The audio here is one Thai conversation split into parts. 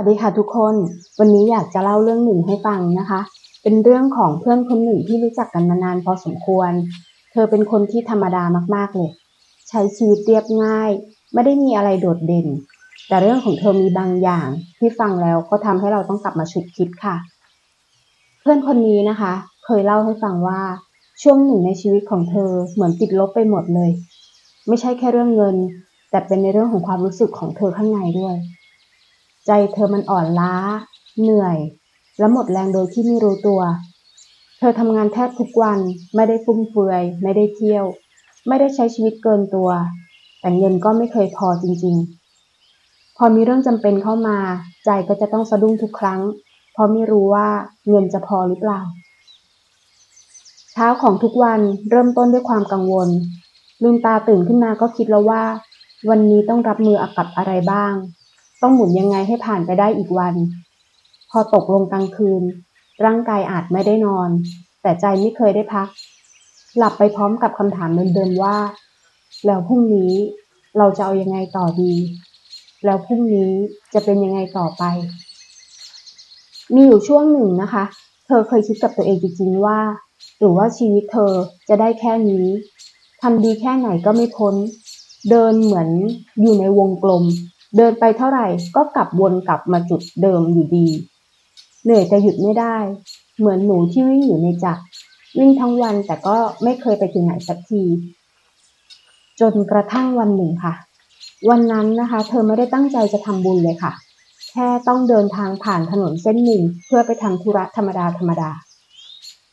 วัสดีค่ะทุกคน วันนี้อยากจะเล่าเรื่องหนึ่งให้ฟังนะคะ เป็นเรื่องของเพื่อนคนหนึ่งที่รู้จักกันมานานพอสมควร เธอเป็นคนที่ธรรมดามากๆเลย ใช้ชีวิตเรียบง่าย ไม่ได้มีอะไรโดดเด่น แต่เรื่องของเธอมีบางอย่าง ที่ฟังแล้วก็ทำให้เราต้องกลับมาฉุดคิดค่ะ เพื่อนคนนี้นะคะ เคยเล่าให้ฟังว่าช่วงหนึ่งในชีวิตของเธอเหมือนติดลบไปหมดเลย ไม่ใช่แค่เรื่องเงิน แต่เป็นในเรื่องของความรู้สึกของเธอข้างในด้วย ใจเธอมันอ่อนล้า เหนื่อย และหมดแรงโดยที่ไม่รู้ตัว เธอทำงานแทบทุกวันไม่ได้ฟุ่มเฟือย ไม่ได้เที่ยว ไม่ได้ใช้ชีวิตเกินตัว แต่เงินก็ไม่เคยพอจริงๆ พอมีเรื่องจำเป็นเข้ามา ใจก็จะต้องสะดุ้งทุกครั้ง เพราะไม่รู้ว่าเงินจะพอหรือเปล่า เช้าของทุกวันเริ่มต้นด้วยความกังวลลืมตาตื่นขึ้นมาก็คิดแล้วว่า วันนี้ต้องรับมือกับอะไรบ้าง ต้องหมุนยังไงให้ผ่านไปได้อีกวัน พอตกลงกลางคืน ร่างกายอาจไม่ได้นอน แต่ใจไม่เคยได้พัก หลับไปพร้อมกับคำถามเดิมๆว่า แล้วพรุ่งนี้เราจะเอายังไงต่อดี แล้วพรุ่งนี้จะเป็นยังไงต่อไป มีอยู่ช่วงหนึ่งนะคะ เธอเคยคิดกับตัวเองจริงๆว่า หรือว่าชีวิตเธอจะได้แค่นี้ทำดีแค่ไหนก็ไม่พ้น เดินเหมือนอยู่ในวงกลม เดินไปเท่าไหร่ก็กลับวนกลับมาจุดเดิมอยู่ดี เหนื่อยแต่หยุดไม่ได้ เหมือนหนูที่วิ่งอยู่ในจักรวิ่งทั้งวันแต่ก็ไม่เคยไปถึงไหนสักที จนกระทั่งวันหนึ่งค่ะ วันนั้นนะคะ เธอไม่ได้ตั้งใจจะทำบุญเลยค่ะ แค่ต้องเดินทางผ่านถนนเส้นหนึ่งเพื่อไปทำธุระธรรมดาธรรมดา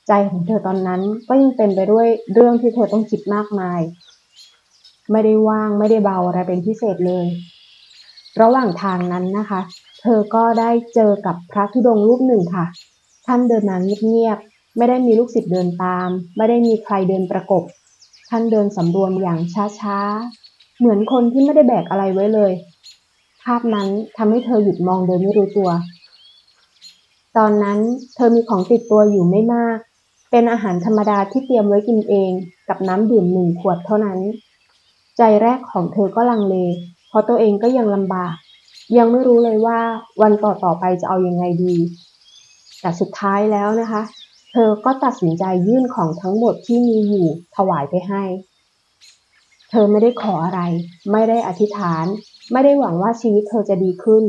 ใจของเธอตอนนั้นก็ยังเต็มไปด้วยเรื่องที่เธอต้องคิดมากมาย ไม่ได้ว่างไม่ได้เบาอะไรเป็นพิเศษเลย ระหว่างทางนั้นนะคะ เธอก็ได้เจอกับพระธุดงค์รูปหนึ่งค่ะ ท่านเดินมาเงียบๆ ไม่ได้มีลูกศิษย์เดินตาม ไม่ได้มีใครเดินประกบ ท่านเดินสำรวมอย่างช้าๆ เหมือนคนที่ไม่ได้แบกอะไรไว้เลย ภาพนั้นทำให้เธอหยุดมองโดยไม่รู้ตัว ตอนนั้นเธอมีของติดตัวอยู่ไม่มาก เป็นอาหารธรรมดาที่เตรียมไว้กินเอง กับน้ำดื่มหนึ่งขวดเท่านั้น ใจแรกของเธอก็ลังเล ราะตัวเองก็ยังลำบาก ยังไม่รู้เลยว่าวันต่อต่อๆไปจะเอายังไงดี แต่สุดท้ายแล้วนะคะ เธอก็ตัดสินใจยื่นของทั้งหมดที่มีอยู่ถวายไปให้ เธอไม่ได้ขออะไร ไม่ได้อธิษฐาน ไม่ได้หวังว่าชีวิตเธอจะดีขึ้น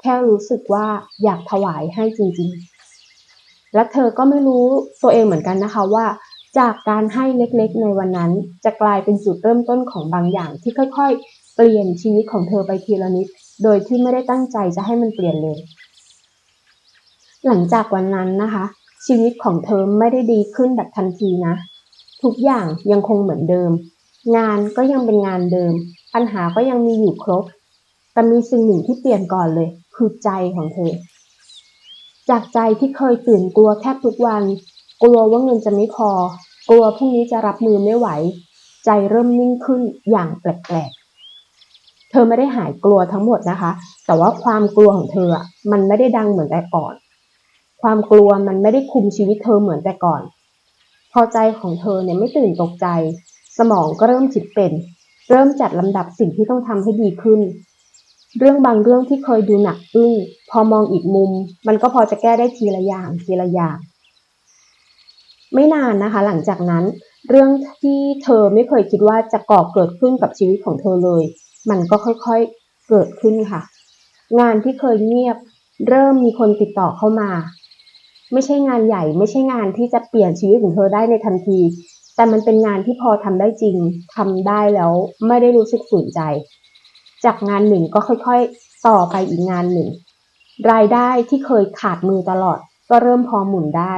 แค่รู้สึกว่าอยากถวายให้จริงๆ และเธอก็ไม่รู้ตัวเองเหมือนกันนะคะว่าจากการให้เล็กๆ ในวันนั้นจะกลายเป็นจุดเริ่มต้นของบางอย่างที่ค่อยๆ เปลี่ยนชีวิตของเธอไปทีละนิด โดยที่ไม่ได้ตั้งใจจะให้มันเปลี่ยนเลย หลังจากวันนั้นนะคะ ชีวิตของเธอไม่ได้ดีขึ้นแบบทันทีนะ ทุกอย่างยังคงเหมือนเดิม งานก็ยังเป็นงานเดิม ปัญหาก็ยังมีอยู่ครบ แต่มีสิ่งหนึ่งที่เปลี่ยนก่อนเลย คือใจของเธอ จากใจที่เคยตื่นกลัวแทบทุกวัน กลัวว่าเงินจะไม่พอ กลัวพรุ่งนี้จะรับมือไม่ไหว ใจเริ่มนิ่งขึ้นอย่างแปลกๆ เธอไม่ได้หายกลัวทั้งหมดนะคะ แต่ว่าความกลัวของเธอมันไม่ได้ดังเหมือนแต่ก่อน ความกลัวมันไม่ได้คุมชีวิตเธอเหมือนแต่ก่อน พอใจของเธอเนี่ยไม่ตื่นตกใจ สมองก็เริ่มคิดเป็น เริ่มจัดลำดับสิ่งที่ต้องทำให้ดีขึ้น เรื่องบางเรื่องที่เคยดูหนักอึ้งพอมองอีกมุม มันก็พอจะแก้ได้ทีละอย่างทีละอย่าง ไม่นานนะคะ หลังจากนั้น เรื่องที่เธอไม่เคยคิดว่าจะก่อเกิดขึ้นกับชีวิตของเธอเลย มันก็ค่อยๆเกิดขึ้นค่ะ งานที่เคยเงียบเริ่มมีคนติดต่อเข้ามา ไม่ใช่งานใหญ่ ไม่ใช่งานที่จะเปลี่ยนชีวิตของเธอได้ในทันที แต่มันเป็นงานที่พอทำได้จริงทำได้แล้วไม่ได้รู้สึกฝืนใจ จากงานหนึ่งก็ค่อยๆ ต่อไปอีกงานหนึ่ง รายได้ที่เคยขาดมือตลอด ก็เริ่มพอหมุนได้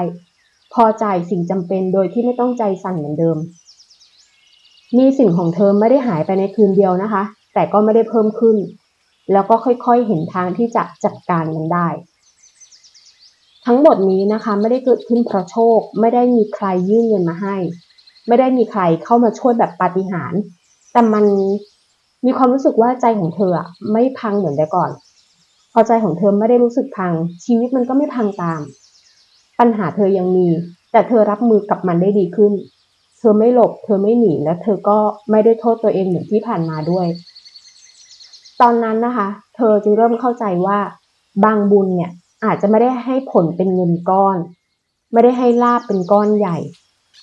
พอจ่ายสิ่งจำเป็นโดยที่ไม่ต้องใจสั่นเหมือนเดิมหนี้สินของเธอไม่ได้หายไปในคืนเดียวนะคะ แต่ก็ไม่ได้เพิ่มขึ้น แล้วก็ค่อยๆเห็นทางที่จะจัดการมันได้ ทั้งหมดนี้นะคะไม่ได้เกิดขึ้นเพราะโชค ไม่ได้มีใครยื่นเงินมาให้ ไม่ได้มีใครเข้ามาช่วยแบบปาฏิหาริย์แต่มันมีความรู้สึกว่าใจของเธอไม่พังเหมือนแต่ก่อน พอใจของเธอไม่ได้รู้สึกพัง ชีวิตมันก็ไม่พังตาม ปัญหาเธอยังมี แต่เธอรับมือกับมันได้ดีขึ้น เธอไม่หลบ เธอไม่หนีและเธอก็ไม่ได้โทษตัวเองเหมือนที่ผ่านมาด้วย ตอนนั้นนะคะ เธอจึงเริ่มเข้าใจว่า บางบุญเนี่ยอาจจะไม่ได้ให้ผลเป็นเงินก้อน ไม่ได้ให้ลาบเป็นก้อนใหญ่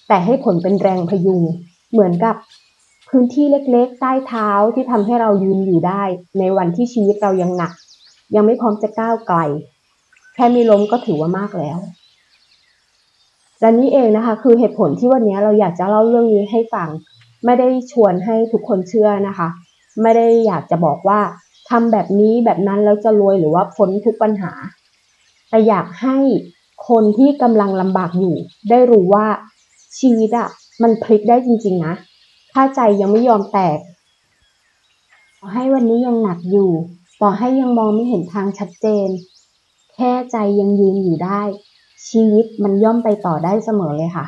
แต่ให้ผลเป็นแรงพยุง เหมือนกับพื้นที่เล็กๆ ใต้เท้าที่ทำให้เรายืนอยู่ได้ ในวันที่ชีวิตเรายังหนัก ยังไม่พร้อมจะก้าวไกล แค่มีล้มก็ถือว่ามากแล้วและนี่เองนะคะ คือเหตุผลที่วันนี้เราอยากจะเล่าเรื่องนี้ให้ฟัง ไม่ได้ชวนให้ทุกคนเชื่อนะคะ ไม่ได้อยากจะบอกว่าทำแบบนี้แบบนั้นแล้วจะรวยหรือว่าพ้นทุกปัญหา แต่อยากให้คนที่กำลังลำบากอยู่ ได้รู้ว่าชีวิตอะมันพลิกได้จริงๆนะ ถ้าใจยังไม่ยอมแตกต่อให้วันนี้ยังหนักอยู่ ต่อให้ยังมองไม่เห็นทางชัดเจน แค่ใจยังยืนอยู่ได้ ชีวิตมันย่อมไปต่อได้เสมอเลยค่ะ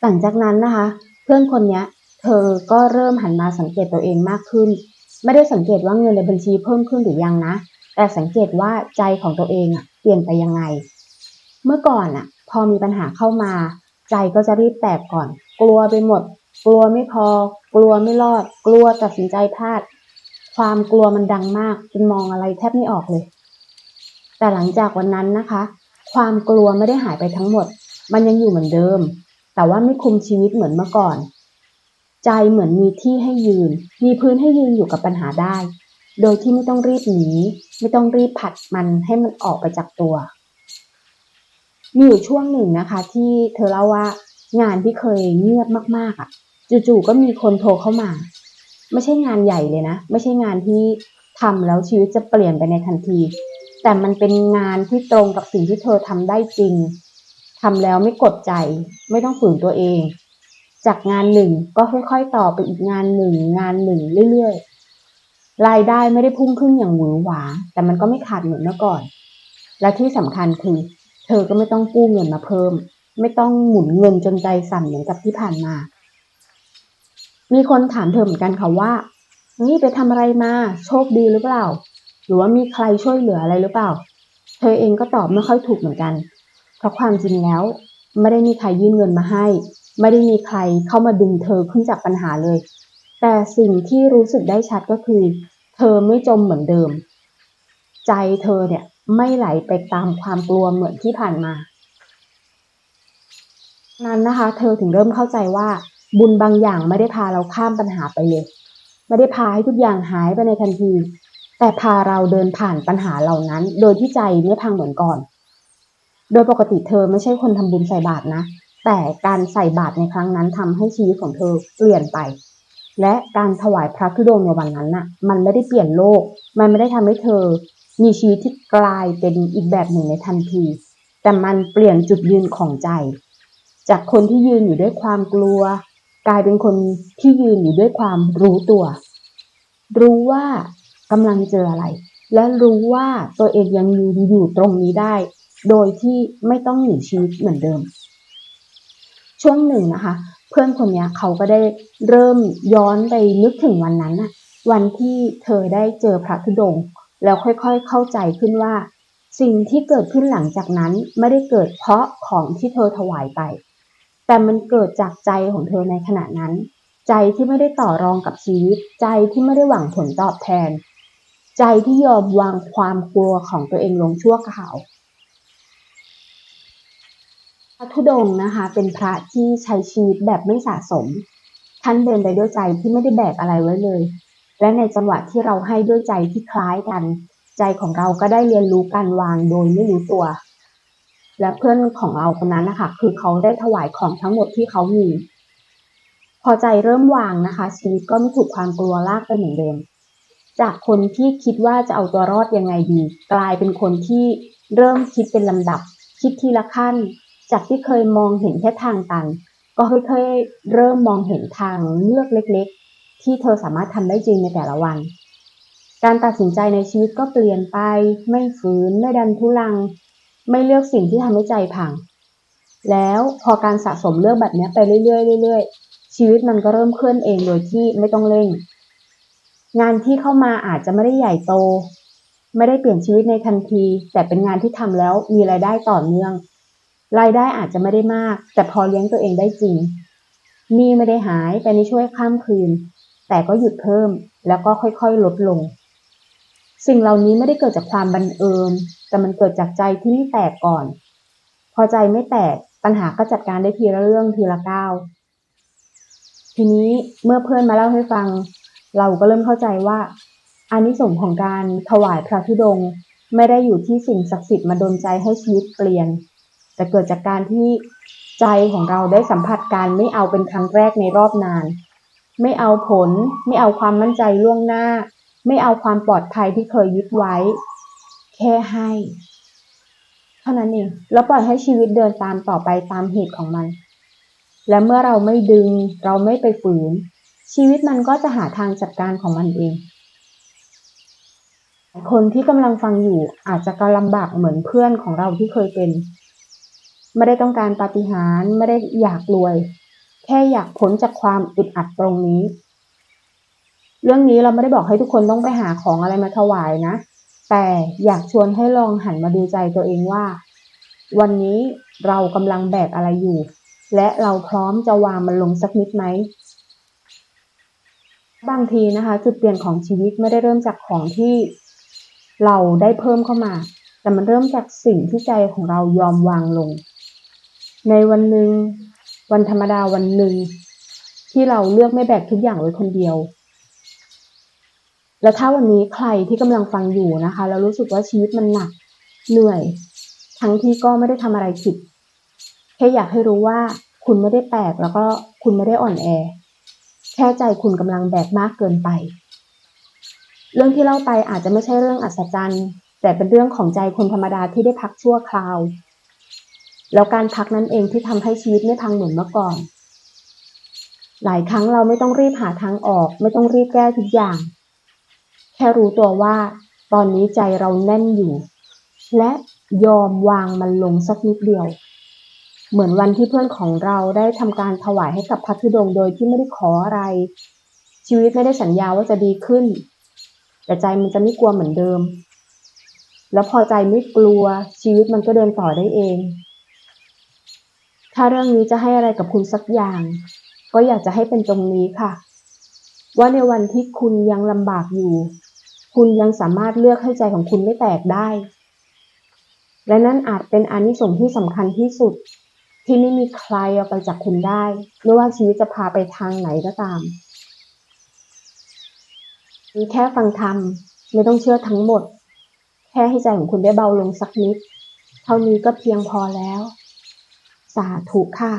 หลังจากนั้นนะคะ เพื่อนคนนี้ เธอก็เริ่มหันมาสังเกตตัวเองมากขึ้น ไม่ได้สังเกตว่าเงินในบัญชีเพิ่มขึ้นหรือยังนะ แต่สังเกตว่าใจของตัวเองอะเปลี่ยนไปยังไง เมื่อก่อนอะพอมีปัญหาเข้ามา ใจก็จะรีบแตกก่อน กลัวไปหมด กลัวไม่พอ กลัวไม่รอด กลัวตัดสินใจพลาด ความกลัวมันดังมากจนมองอะไรแทบไม่ออกเลย แต่หลังจากวันนั้นนะคะ ความกลัวไม่ได้หายไปทั้งหมด มันยังอยู่เหมือนเดิม แต่ว่าไม่คุมชีวิตเหมือนเมื่อก่อน ใจเหมือนมีที่ให้ยืน มีพื้นให้ยืนอยู่กับปัญหาได้ โดยที่ไม่ต้องรีบหนี ไม่ต้องรีบผัดมันให้มันออกไปจากตัว มีอยู่ช่วงหนึ่งนะคะ ที่เธอเล่าว่างานที่เคยเงียบมากๆอะ จู่ๆก็มีคนโทรเข้ามา ไม่ใช่งานใหญ่เลยนะ ไม่ใช่งานที่ทำแล้วชีวิตจะเปลี่ยนไปในทันที แต่มันเป็นงานที่ตรงกับสิ่งที่เธอทำได้จริงทำแล้วไม่กดใจ ไม่ต้องฝืนตัวเอง จากงานหนึ่งก็ค่อยๆต่อไปอีกงานหนึ่งงานหนึ่งเรื่อยๆ รายได้ไม่ได้พุ่งขึ้นอย่างหวือหวา แต่มันก็ไม่ขาดเหมือนเมื่อก่อน และที่สำคัญคือ เธอก็ไม่ต้องกู้เงินมาเพิ่ม ไม่ต้องหมุนเงินจนใจสั่นเหมือนกับที่ผ่านมา มีคนถามเธอเหมือนกันค่ะว่า นี่ไปทำอะไรมาโชคดีหรือเปล่า หรือว่ามีใครช่วยเหลืออะไรหรือเปล่า เธอเองก็ตอบไม่ค่อยถูกเหมือนกัน เพราะความจริงแล้ว ไม่ได้มีใครยื่นเงินมาให้ ไม่ได้มีใครเข้ามาดึงเธอขึ้นจากปัญหาเลย แต่สิ่งที่รู้สึกได้ชัดก็คือ เธอไม่จมเหมือนเดิม ใจเธอเนี่ยไม่ไหลไปตามความกลัวเหมือนที่ผ่านมา นั้นนะคะ เธอถึงเริ่มเข้าใจว่า บุญบางอย่างไม่ได้พาเราข้ามปัญหาไปเลย ไม่ได้พาให้ทุกอย่างหายไปในทันที แต่พาเราเดินผ่านปัญหาเหล่านั้น โดยที่ใจไม่พังเหมือนก่อน โดยปกติเธอไม่ใช่คนทำบุญใส่บาตรนะ แต่การใส่บาตรในครั้งนั้นทำให้ชีวิตของเธอเปลี่ยนไป และการถวายพระธุดงในวันนั้นน่ะ มันไม่ได้เปลี่ยนโลก มันไม่ได้ทำให้เธอ มีชีวิตที่กลายเป็นอีกแบบหนึ่งในทันที แต่มันเปลี่ยนจุดยืนของใจ จากคนที่ยืนอยู่ด้วยความกลัว กลายเป็นคนที่ยืนอยู่ด้วยความรู้ตัว รู้ว่ากำลังเจออะไร และรู้ว่าตัวเองยังยืนอยู่ตรงนี้ได้ โดยที่ไม่ต้องหนีชีวิตเหมือนเดิม ช่วงหนึ่งนะคะ เพื่อนคนนี้เขาก็ได้เริ่มย้อนไปนึกถึงวันนั้นนะวันที่เธอได้เจอพระธุดงค์แล้วค่อยๆ เข้าใจขึ้นว่า สิ่งที่เกิดขึ้นหลังจากนั้นไม่ได้เกิดเพราะของที่เธอถวายไป แต่มันเกิดจากใจของเธอในขณะนั้น ใจที่ไม่ได้ต่อรองกับชีวิต ใจที่ไม่ได้หวังผลตอบแทน ใจที่ยอมวางความกลัวของตัวเองลงชั่วคราว พระธุดงนะคะ เป็นพระที่ใช้ชีวิตแบบไม่สะสม ท่านเดินไปด้วยใจที่ไม่ได้แบกอะไรไว้เลย และในจังหวะที่เราให้ด้วยใจที่คล้ายกัน ใจของเราก็ได้เรียนรู้การวางโดยไม่รู้ตัว และเพื่อนของเราคนนั้นนะคะคือเขาได้ถวายของทั้งหมดที่เขามี พอใจเริ่มวางนะคะ ชีวิตก็ไม่ถูกความกลัวลากไปเหมือนเดิมจากคนที่คิดว่าจะเอาตัวรอดยังไงดี กลายเป็นคนที่เริ่มคิดเป็นลำดับ คิดทีละขั้น จากที่เคยมองเห็นแค่ทางตัน ก็ค่อยๆเริ่มมองเห็นทางเลือกเล็กๆ ที่เธอสามารถทำได้จริงในแต่ละวัน การตัดสินใจในชีวิตก็เปลี่ยนไป ไม่ฝืน ไม่ดันทุลัง ไม่เลือกสิ่งที่ทำให้ใจพัง แล้วพอการสะสมเรื่องแบบนี้ไปเรื่อยๆเรื่อยๆ ชีวิตมันก็เริ่มเคลื่อนเองโดยที่ไม่ต้องเร่ง งานที่เข้ามาอาจจะไม่ได้ใหญ่โต ไม่ได้เปลี่ยนชีวิตในทันที แต่เป็นงานที่ทำแล้วมีรายได้ต่อเนื่อง รายได้อาจจะไม่ได้มาก แต่พอเลี้ยงตัวเองได้จริงหนี้ไม่ได้หายไปในช่วยข้ามคืน แต่ก็หยุดเพิ่มแล้วก็ค่อยๆลดลง สิ่งเหล่านี้ไม่ได้เกิดจากความบังเอิญ แต่มันเกิดจากใจที่ไม่แตกก่อน พอใจไม่แตกปัญหาก็จัดการได้ทีละเรื่องทีละก้าวทีนี้เมื่อเพื่อนมาเล่าให้ฟัง เราก็เริ่มเข้าใจว่าอานิสงส์ของการถวายพระธุดงค์ไม่ได้อยู่ที่สิ่งศักดิ์สิทธิ์มาดลใจให้ชีวิตเปลี่ยน แต่เกิดจากการที่ใจของเราได้สัมผัสการไม่เอาเป็นครั้งแรกในรอบนาน ไม่เอาผล ไม่เอาความมั่นใจล่วงหน้า ไม่เอาความปลอดภัยที่เคยยึดไว้ แค่ให้ เท่านั้นเองแล้วปล่อยให้ชีวิตเดินตามต่อไปตามเหตุของมัน และเมื่อเราไม่ดึง เราไม่ไปฝืน ชีวิตมันก็จะหาทางจัดการของมันเองคนที่กำลังฟังอยู่อาจจะกำลำบากเหมือนเพื่อนของเราที่เคยเป็น ไม่ได้ต้องการปาฏิหาริย์ไม่ได้อยากรวย แค่อยากพ้นจากความอึดอัดตรงนี้ เรื่องนี้เราไม่ได้บอกให้ทุกคนต้องไปหาของอะไรมาถวายนะ แต่อยากชวนให้ลองหันมาดูใจตัวเองว่า วันนี้เรากำลังแบกอะไรอยู่ และเราพร้อมจะวางมันลงสักนิดไหมบางทีนะคะ จุดเปลี่ยนของชีวิตไม่ได้เริ่มจากของที่เราได้เพิ่มเข้ามา แต่มันเริ่มจากสิ่งที่ใจของเรายอมวางลง ในวันหนึ่งวันธรรมดาวันหนึ่งที่เราเลือกไม่แบกทุกอย่างไว้คนเดียว แล้วถ้าวันนี้ใครที่กำลังฟังอยู่นะคะแล้วรู้สึกว่าชีวิตมันหนักเหนื่อย ทั้งที่ก็ไม่ได้ทำอะไรผิดแค่อยากให้รู้ว่าคุณไม่ได้แตกแล้วก็คุณไม่ได้อ่อนแอ แค่ใจคุณกำลังแบกมากเกินไป เรื่องที่เล่าไปอาจจะไม่ใช่เรื่องอัศจรรย์ แต่เป็นเรื่องของใจคนธรรมดาที่ได้พักชั่วคราว แล้วการพักนั้นเองที่ทำให้ชีวิตไม่พังเหมือนเมื่อก่อน หลายครั้งเราไม่ต้องรีบหาทางออก ไม่ต้องรีบแก้ทุกอย่าง แค่รู้ตัวว่า ตอนนี้ใจเราแน่นอยู่ และยอมวางมันลงสักนิดเดียว เหมือนวันที่เพื่อนของเราได้ทำการถวายให้กับพระธุดงโดยที่ไม่ได้ขออะไร ชีวิตไม่ได้สัญญาว่าจะดีขึ้น แต่ใจมันจะไม่กลัวเหมือนเดิม แล้วพอใจไม่กลัวชีวิตมันก็เดินต่อได้เอง ถ้าเรื่องนี้จะให้อะไรกับคุณสักอย่าง ก็อยากจะให้เป็นตรงนี้ค่ะ ว่าในวันที่คุณยังลำบากอยู่ คุณยังสามารถเลือกให้ใจของคุณไม่แตกได้ และนั่นอาจเป็นอนิสงส์ที่สำคัญที่สุด ที่ไม่มีใครเอาไปจากคุณได้ไม่ว่าชีวิตจะพาไปทางไหนก็ตามมีแค่ฟังธรรมไม่ต้องเชื่อทั้งหมด แค่ให้ใจของคุณได้เบาลงสักนิด เท่านี้ก็เพียงพอแล้ว สาธุค่ะ